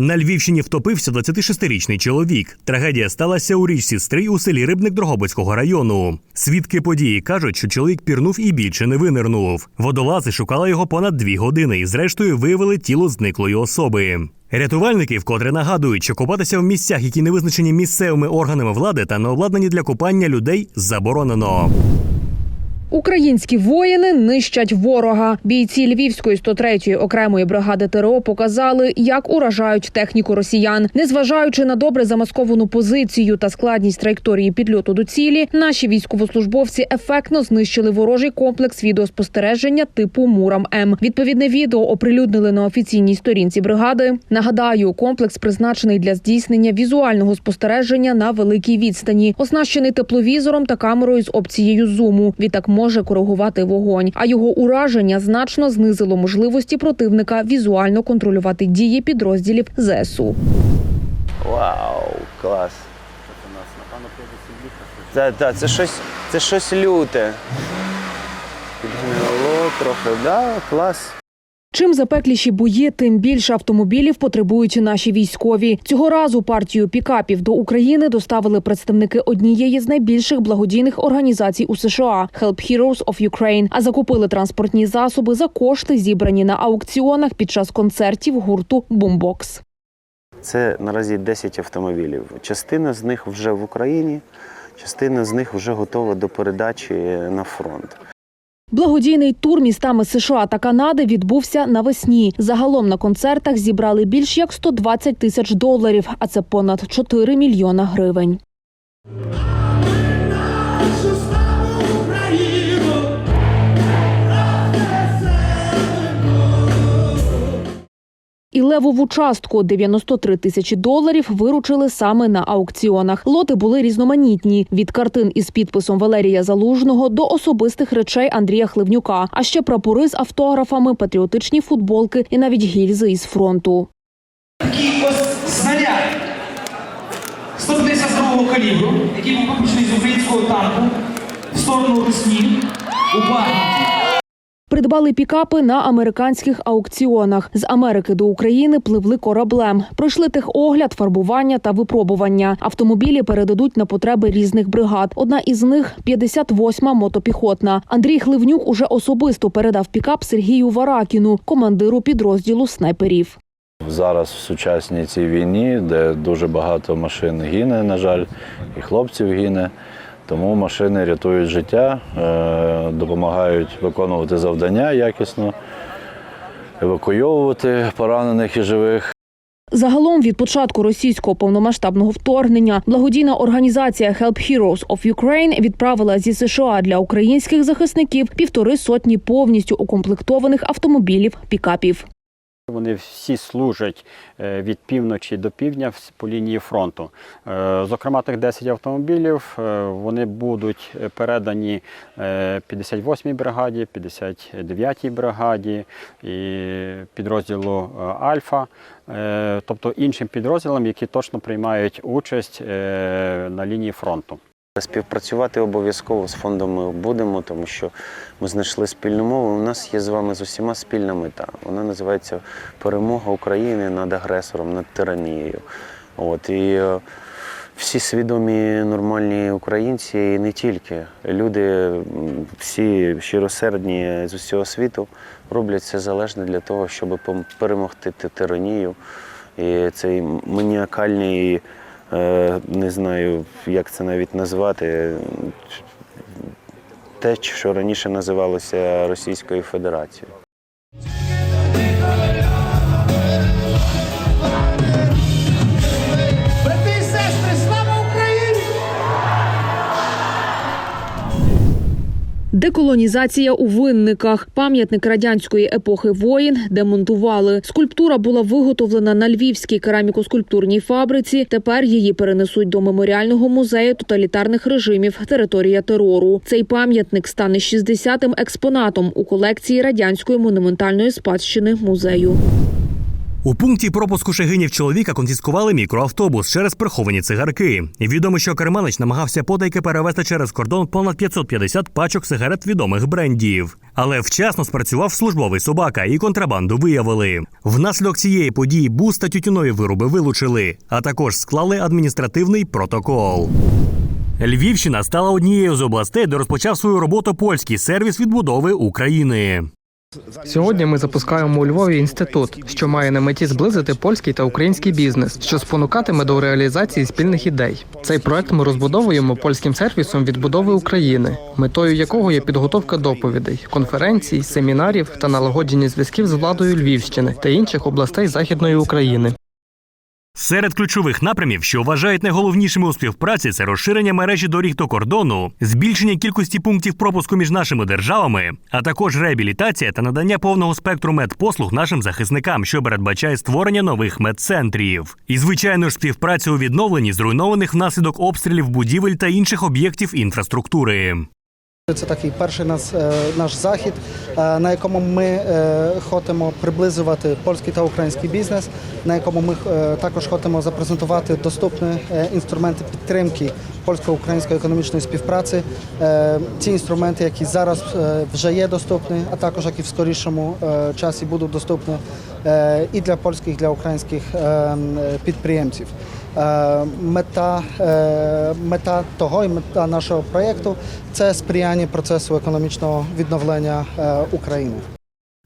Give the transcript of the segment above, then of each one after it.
На Львівщині втопився 26-річний чоловік. Трагедія сталася у річці Стрий у селі Рибник Дрогобицького району. Свідки події кажуть, що чоловік пірнув і більше не винирнув. Водолази шукали його понад дві години і, зрештою, виявили тіло зниклої особи. Рятувальники вкотре нагадують, що купатися в місцях, які не визначені місцевими органами влади та не обладнані для купання людей, заборонено. Українські воїни нищать ворога. Бійці Львівської 103-ї окремої бригади ТРО показали, як уражають техніку росіян. Незважаючи на добре замасковану позицію та складність траєкторії підльоту до цілі, наші військовослужбовці ефектно знищили ворожий комплекс відеоспостереження типу Мурам М. Відповідне відео оприлюднили на офіційній сторінці бригади. Нагадаю, комплекс призначений для здійснення візуального спостереження на великій відстані, оснащений тепловізором та камерою з опцією зуму. Відтак може коригувати вогонь. А його ураження значно знизило можливості противника візуально контролювати дії підрозділів ЗСУ. Вау, клас. Це, це, це, щось, це щось люте. Підгнило трохи, да, клас. Чим запекліші бої, тим більше автомобілів потребують наші військові. Цього разу партію пікапів до України доставили представники однієї з найбільших благодійних організацій у США Help Heroes of Ukraine, а закупили транспортні засоби за кошти, зібрані на аукціонах під час концертів гурту Boombox. Це наразі 10 автомобілів. Частина з них вже в Україні, частина з них вже готова до передачі на фронт. Благодійний тур містами США та Канади відбувся навесні. Загалом на концертах зібрали більш як 120 тисяч доларів, а це понад 4 мільйона гривень. І левову частку 93 тисячі доларів виручили саме на аукціонах. Лоти були різноманітні від картин із підписом Валерія Залужного до особистих речей Андрія Хливнюка, а ще прапори з автографами, патріотичні футболки і навіть гільзи із фронту. Такий ось снаряд 152-го калібру, який був випущений з українського танку в сторону Русні у Бахмуті. Придбали пікапи на американських аукціонах. З Америки до України пливли кораблем. Пройшли техогляд, фарбування та випробування. Автомобілі передадуть на потреби різних бригад. Одна із них – 58-ма мотопіхотна. Андрій Хливнюк уже особисто передав пікап Сергію Варакіну, командиру підрозділу снайперів. Зараз в сучасній цій війні, де дуже багато машин гине, на жаль, і хлопців гине. Тому машини рятують життя, е, допомагають виконувати завдання якісно, евакуйовувати поранених і живих. Загалом від початку російського повномасштабного вторгнення благодійна організація Help Heroes of Ukraine відправила зі США для українських захисників півтори сотні повністю укомплектованих автомобілів пікапів. Вони всі служать е, від півночі до півдня по лінії фронту. Е, Зокрема, тих 10 автомобілів е, вони будуть передані е, 58-й бригаді, 59-й бригаді і підрозділу Альфа, тобто іншим підрозділам, які точно приймають участь на лінії фронту. Співпрацювати обов'язково з фондом ми будемо, тому що ми знайшли спільну мову. У нас є з вами з усіма спільна мета. Вона називається Перемога України над агресором, над тиранією. От і е, всі свідомі нормальні українці, і не тільки люди, всі щиросердні з усього світу роблять все залежне для того, щоб перемогти тиранію. І цей маніакальний, не знаю, як це навіть назвати, те, що раніше називалося Російською Федерацією. Деколонізація у винниках. Пам'ятник радянської епохи воїн демонтували. Скульптура була виготовлена на львівській кераміко-скульптурній фабриці. Тепер її перенесуть до меморіального музею тоталітарних режимів територія терору. Цей пам'ятник стане 60-тим експонатом у колекції радянської монументальної спадщини музею. У пункті пропуску шегинів чоловіка конфіскували мікроавтобус через приховані цигарки. Відомо, що керманич намагався подайки перевезти через кордон понад 550 пачок сигарет відомих брендів. Але вчасно спрацював службовий собака і контрабанду виявили. Внаслідок цієї події бус та тютюнові вироби вилучили, а також склали адміністративний протокол. Львівщина стала однією з областей, де розпочав свою роботу польський сервіс відбудови України. Сьогодні ми запускаємо у Львові інститут, що має на меті зблизити польський та український бізнес, що спонукатиме до реалізації спільних ідей. Цей проект ми розбудовуємо польським сервісом відбудови України, метою якого є підготовка доповідей, конференцій, семінарів та налагодження зв'язків з владою Львівщини та інших областей Західної України. Серед ключових напрямів, що вважають найголовнішими у співпраці, це розширення мережі доріг до кордону, збільшення кількості пунктів пропуску між нашими державами, а також реабілітація та надання повного спектру медпослуг нашим захисникам, що передбачає створення нових медцентрів. І, звичайно ж, співпраця у відновленні зруйнованих внаслідок обстрілів будівель та інших об'єктів інфраструктури. Це такий перший нас, е, наш захід, е, на якому ми е, хочемо приблизувати польський та український бізнес, на якому ми також хочемо запрезентувати доступні інструменти підтримки польсько-української економічної співпраці. Е, Ці інструменти, які зараз е, вже є доступні, а також які в скорішому е, часі будуть доступні і для польських, і для українських підприємців. Мета, мета того і мета нашого проєкту це сприяння процесу економічного відновлення України.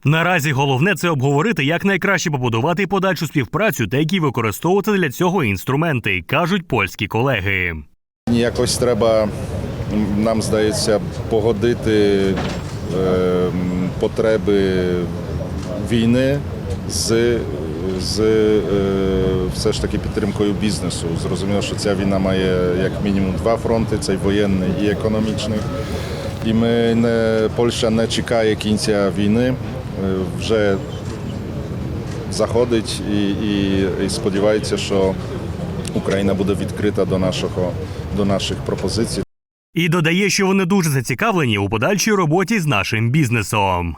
Наразі головне це обговорити, як найкраще побудувати подальшу співпрацю та які використовувати для цього інструменти, кажуть польські колеги. Якось треба, нам здається, погодити е, потреби війни з, з е, все ж таки підтримкою бізнесу. Зрозуміло, що ця війна має як мінімум два фронти: цей воєнний і економічний. І ми не Польща не чекає кінця війни. е, Вже заходить і, і, і сподівається, що Україна буде відкрита до нашого до наших пропозицій. І додає, що вони дуже зацікавлені у подальшій роботі з нашим бізнесом.